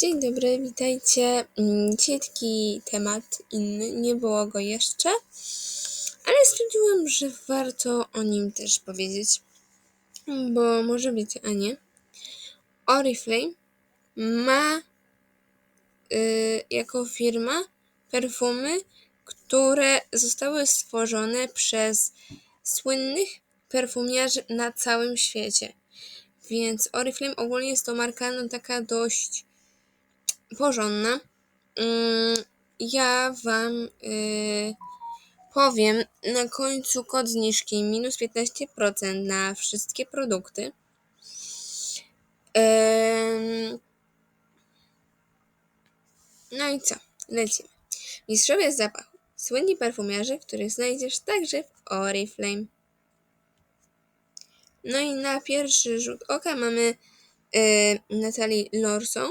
Dzień dobry, witajcie. Mm, Dzisiaj temat inny, nie było go jeszcze, ale stwierdziłam, że warto o nim też powiedzieć, bo może wiecie, a nie. Oriflame ma y, jako firma perfumy, które zostały stworzone przez słynnych perfumiarzy na całym świecie. Więc Oriflame ogólnie jest to marka no taka dość porządna. Mm, Ja Wam y, powiem na końcu kod zniżki minus 15% na wszystkie produkty. No i co? Lecimy. Mistrzowie zapachu. Słynni perfumiarze, których znajdziesz także w Oriflame. No i na pierwszy rzut oka mamy y, Natalii Lorson.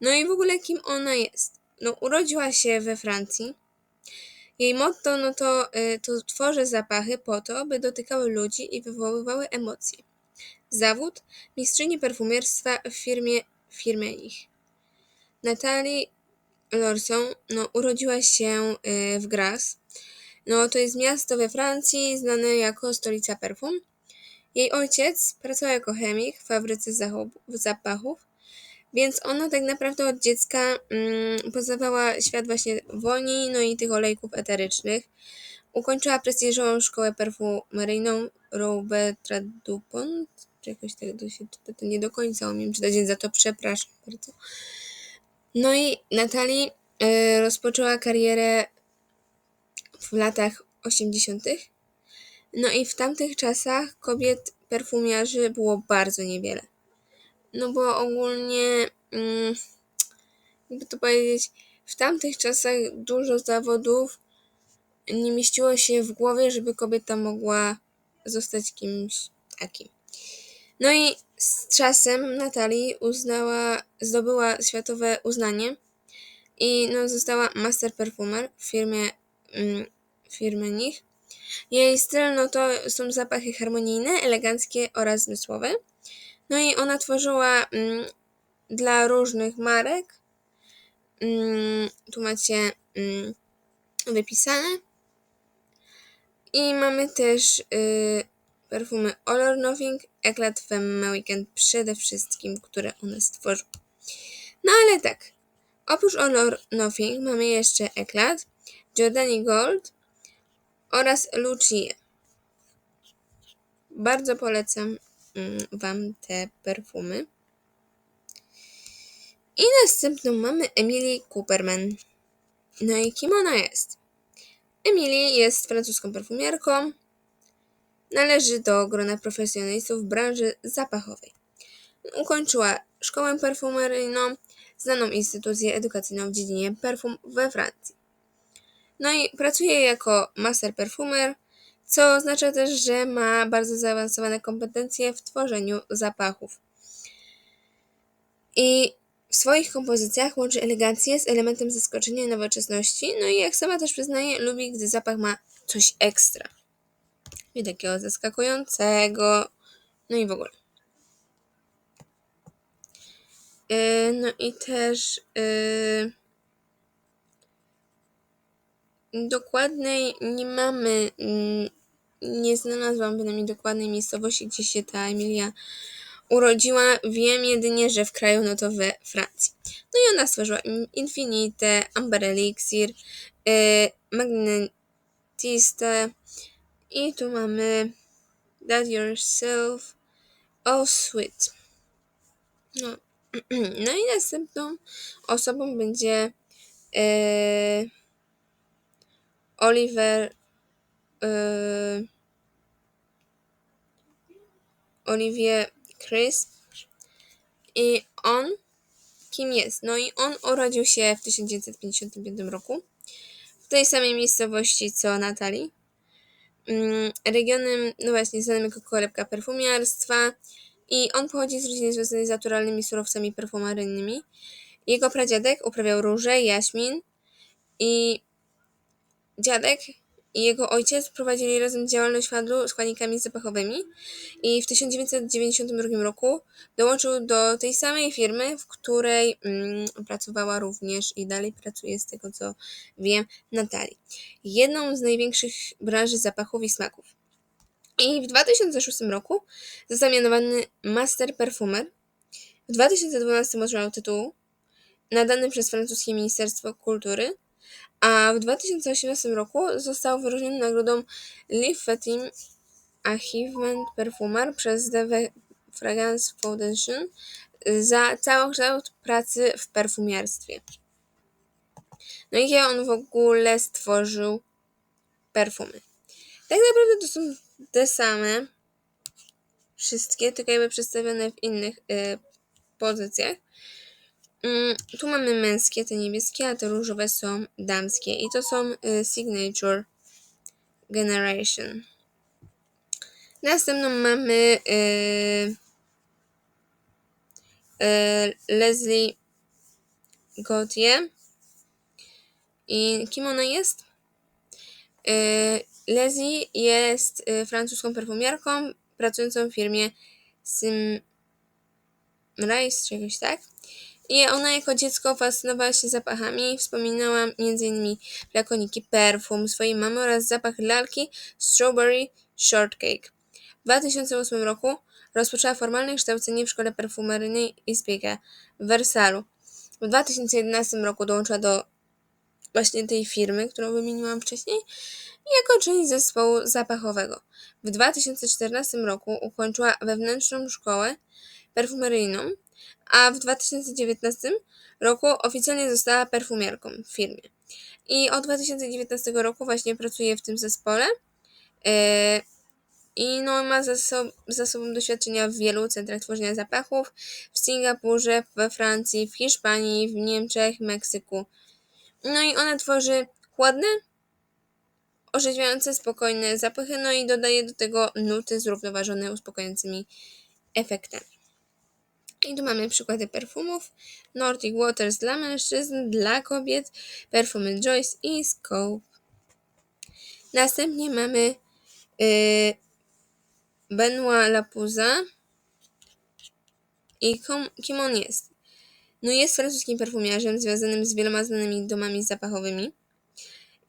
No i w ogóle kim ona jest? No urodziła się we Francji. Jej motto no to, y, to tworzę zapachy po to, by dotykały ludzi i wywoływały emocje. Zawód mistrzyni perfumierstwa w firmie, firmie ich. Natalii Lorson no, urodziła się y, w Grasse. No, to jest miasto we Francji znane jako stolica perfum. Jej ojciec pracował jako chemik w fabryce zapachów, więc ona tak naprawdę od dziecka mm, poznawała świat właśnie woni, no i tych olejków eterycznych. Ukończyła prestiżową szkołę perfumeryjną Roberta Dupont, czy jakoś tak to się czyta, to nie do końca umiem czytać, więc za to przepraszam bardzo. No i Natalii y, rozpoczęła karierę w latach 80. No i w tamtych czasach kobiet perfumiarzy było bardzo niewiele. No bo ogólnie, mm, jakby to powiedzieć, w tamtych czasach dużo zawodów nie mieściło się w głowie, żeby kobieta mogła zostać kimś takim. No i z czasem Natalii uznała, zdobyła światowe uznanie i no, została master perfumer w firmie, mm, firmy nich. Jej styl no to są zapachy harmonijne, eleganckie oraz zmysłowe. No i ona tworzyła mm, dla różnych marek. Mm, tu macie mm, wypisane. I mamy też y, perfumy All or Nothing, Eclat Femme Weekend przede wszystkim, które ona stworzyła. No ale tak, oprócz All or Nothing mamy jeszcze Eclat, Giordani Gold oraz Lucia. Bardzo polecam Wam te perfumy. I następną mamy Emily Cooperman. No i kim ona jest? Emily jest francuską perfumierką. Należy do grona profesjonalistów branży zapachowej. Ukończyła szkołę perfumeryjną, znaną instytucję edukacyjną w dziedzinie perfum we Francji. No i pracuje jako master perfumer, co oznacza też, że ma bardzo zaawansowane kompetencje w tworzeniu zapachów. I w swoich kompozycjach łączy elegancję z elementem zaskoczenia i nowoczesności, no i jak sama też przyznaje, lubi, gdy zapach ma coś ekstra. I takiego zaskakującego, no i w ogóle. Yy, no i też yy, dokładnej nie mamy, mm, nie znalazłam bynajmniej dokładnej miejscowości, gdzie się ta Emilia urodziła. Wiem jedynie, że w kraju, no to we Francji. No i ona stworzyła In- Infinite, Amber Elixir, yy, Magnetiste i tu mamy That Yourself, Oh Sweet. No. no i następną osobą będzie yy, Oliver Olivier Chris i on kim jest? No i on urodził się w 1955 roku w tej samej miejscowości co Natalii. Mm, regionem, no właśnie, znanym jako kolebka perfumiarstwa i on pochodzi z rodziny związanej z naturalnymi surowcami perfumaryjnymi. Jego pradziadek uprawiał róże, jaśmin i dziadek i jego ojciec prowadzili razem działalność w handlu składnikami zapachowymi i w 1992 roku dołączył do tej samej firmy, w której mm, pracowała również i dalej pracuje z tego co wiem Natalii. Jedną z największych branży zapachów i smaków. I w 2006 roku został mianowany Master Perfumer. W 2012 otrzymał tytuł nadany przez francuskie Ministerstwo Kultury, a w 2018 roku został wyróżniony nagrodą Lifetime Achievement Perfumer przez The Fragrance Foundation za całokształt pracy w perfumiarstwie. No i jak on w ogóle stworzył perfumy. Tak naprawdę to są te same wszystkie, tylko jakby przedstawione w innych y, pozycjach. Mm, tu mamy męskie, te niebieskie, a te różowe są damskie. I to są y, Signature Generation. Następną mamy y, y, Leslie Gautier. I kim ona jest? Leslie jest francuską perfumiarką pracującą w firmie Simrise, czegoś tak. I ona jako dziecko fascynowała się zapachami. Wspominała m.in. flakoniki perfum swojej mamy oraz zapach lalki Strawberry Shortcake. W 2008 roku rozpoczęła formalne kształcenie w szkole perfumeryjnej Ispiega w Wersalu. W 2011 roku dołączyła do właśnie tej firmy, którą wymieniłam wcześniej, jako część zespołu zapachowego. W 2014 roku ukończyła wewnętrzną szkołę perfumeryjną, a w 2019 roku oficjalnie została perfumiarką w firmie. I od 2019 roku właśnie pracuje w tym zespole. E, I no, ma za, so, za sobą doświadczenia w wielu centrach tworzenia zapachów w Singapurze, we Francji, w Hiszpanii, w Niemczech, Meksyku. No i ona tworzy ładne, orzeźwiające, spokojne zapachy, no i dodaje do tego nuty zrównoważone uspokajającymi efektami. I tu mamy przykłady perfumów. Nordic Waters dla mężczyzn, dla kobiet, perfumy Joyce i Scope. Następnie mamy yy, Benoit Lapuza. I kom, kim on jest? No jest francuskim perfumiarzem związanym z wieloma znanymi domami zapachowymi.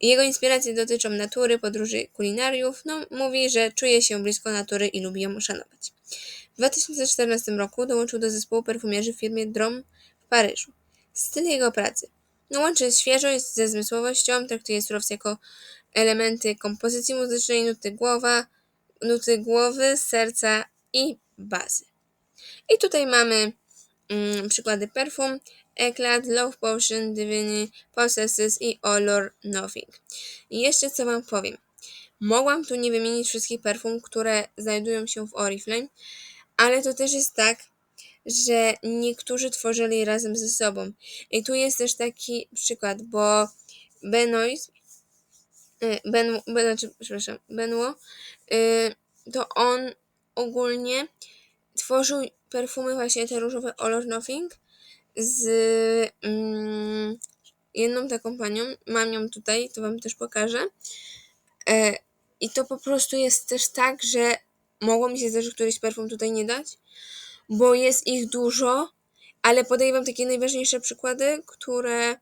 Jego inspiracje dotyczą natury, podróży, kulinariów. No, mówi, że czuje się blisko natury i lubi ją uszanować. W 2014 roku dołączył do zespołu perfumiarzy w firmie Drom w Paryżu. Styl jego pracy. No, łączy świeżość ze zmysłowością, traktuje surowce jako elementy kompozycji muzycznej, nuty głowa, nuty głowy, serca i bazy. I tutaj mamy mm, przykłady perfum. Eclat, Love Potion, Diviny, Possesses i Olor Nothing. I jeszcze co Wam powiem. Mogłam tu nie wymienić wszystkich perfum, które znajdują się w Oriflame, ale to też jest tak, że niektórzy tworzyli razem ze sobą. I tu jest też taki przykład, bo Benoit, ben, ben, znaczy, przepraszam, Benwo, y, to on ogólnie tworzył perfumy właśnie te różowe All Nothing z mm, jedną taką panią, mam ją tutaj, to wam też pokażę. E, I to po prostu jest też tak, że mogło mi się zdarzyć któryś perfum tutaj nie dać, bo jest ich dużo, ale podaję wam takie najważniejsze przykłady, które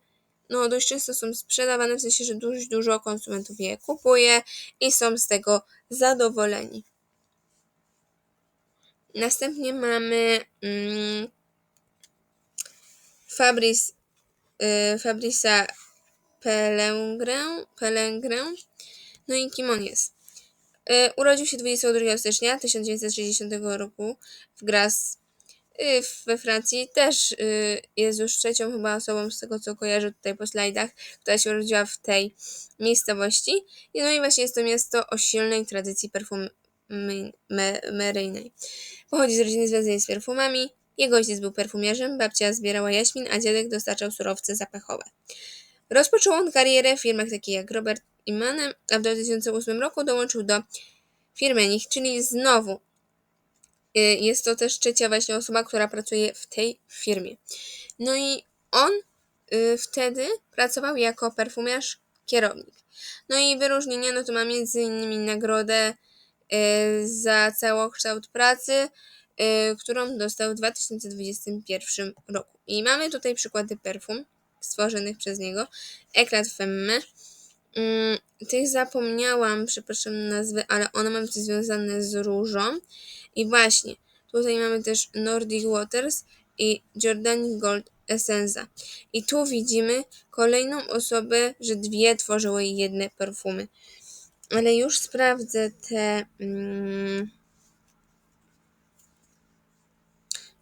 no dość często są sprzedawane, w sensie, że dość dużo konsumentów je kupuje i są z tego zadowoleni. Następnie mamy mm, Fabrice, y, Fabrisa Pelengrę, Pelengrę. No i kim on jest? Y, urodził się 22 stycznia 1960 roku w Grasse y, we Francji. Też y, jest już trzecią chyba osobą z tego co kojarzę tutaj po slajdach, która się urodziła w tej miejscowości. No i właśnie jest to miasto o silnej tradycji perfumeryjnej. Pochodzi z rodziny związanej z perfumami. Jego ojciec był perfumiarzem, babcia zbierała jaśmin, a dziadek dostarczał surowce zapachowe. Rozpoczął on karierę w firmach takich jak Robert Imanem, a w 2008 roku dołączył do firmy nich, czyli znowu y, jest to też trzecia właśnie osoba, która pracuje w tej firmie. No i on y, wtedy pracował jako perfumiarz kierownik. No i wyróżnienia, no to ma między innymi nagrodę y, za całokształt pracy, którą dostał w 2021 roku. I mamy tutaj przykłady perfum stworzonych przez niego. Eklat Femme. Mm, tych zapomniałam, przepraszam nazwy, ale one mają coś związane z różą. I właśnie, tutaj mamy też Nordic Waters i Jordani Gold Essenza. I tu widzimy kolejną osobę, że dwie tworzyły jedne perfumy. Ale już sprawdzę te. Mm,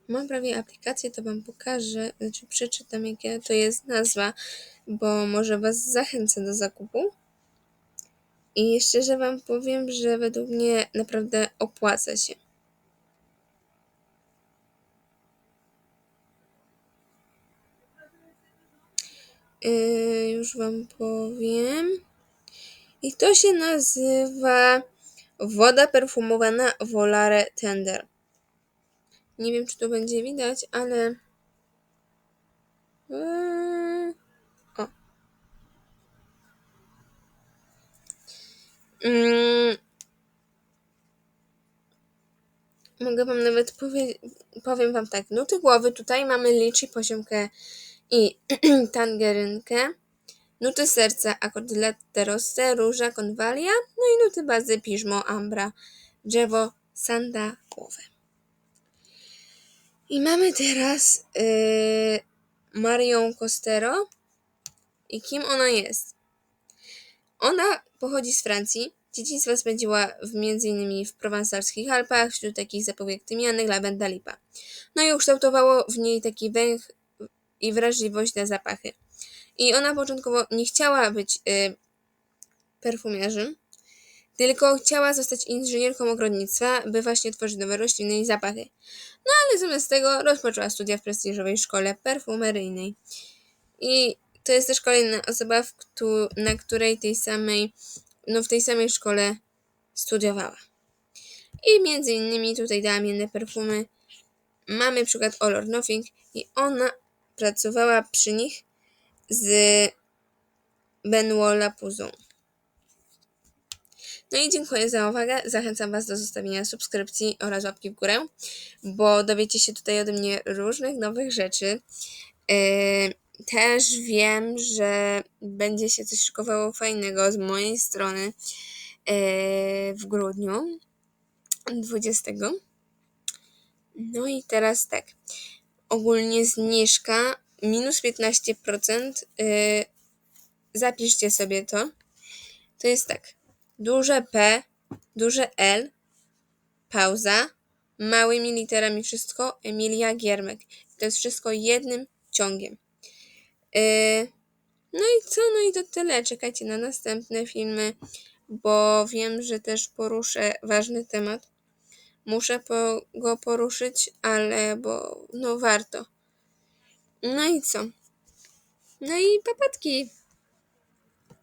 mam prawie aplikację, to Wam pokażę, znaczy przeczytam, jaka to jest nazwa, bo może Was zachęcę do zakupu. I szczerze Wam powiem, że według mnie naprawdę opłaca się. Yy, już Wam powiem. I to się nazywa woda perfumowana Volare Tender. Nie wiem, czy to będzie widać, ale. Yy, o. Mm. Mogę Wam nawet powiedzieć, powiem Wam tak, nuty głowy, tutaj mamy liczy poziomkę i tangerynkę, nuty serca, akord latte rosse, róża, konwalia, no i nuty bazy piżmo, ambra, drzewo, sandałowe. I mamy teraz yy, Marią Costero. I kim ona jest? Ona pochodzi z Francji. Dzieciństwo spędziła w, między innymi w prowansalskich Alpach, wśród takich zapowiedz tymianek, lawenda, lipa. No i ukształtowało w niej taki węch i wrażliwość na zapachy. I ona początkowo nie chciała być y, perfumiarzem, tylko chciała zostać inżynierką ogrodnictwa, by właśnie tworzyć nowe rośliny i zapachy. No ale zamiast tego rozpoczęła studia w prestiżowej szkole perfumeryjnej. I to jest też kolejna osoba, któ- na której tej samej, no w tej samej szkole studiowała. I między innymi tutaj dałam inne perfumy. Mamy przykład All or Nothing i ona pracowała przy nich z Benoit Lapuzą. No i dziękuję za uwagę. Zachęcam Was do zostawienia subskrypcji oraz łapki w górę, bo dowiecie się tutaj ode mnie różnych nowych rzeczy. Yy, też wiem, że będzie się coś szykowało fajnego z mojej strony yy, w grudniu 20. No i teraz tak. Ogólnie zniżka minus 15%. Yy, zapiszcie sobie to. To jest tak. Duże P, duże L, pauza, małymi literami wszystko, Emilia Giermek. To jest wszystko jednym ciągiem. Yy, no i co? No i to tyle. Czekajcie na następne filmy, bo wiem, że też poruszę ważny temat. Muszę po, go poruszyć, ale bo no warto. No i co? No i papatki.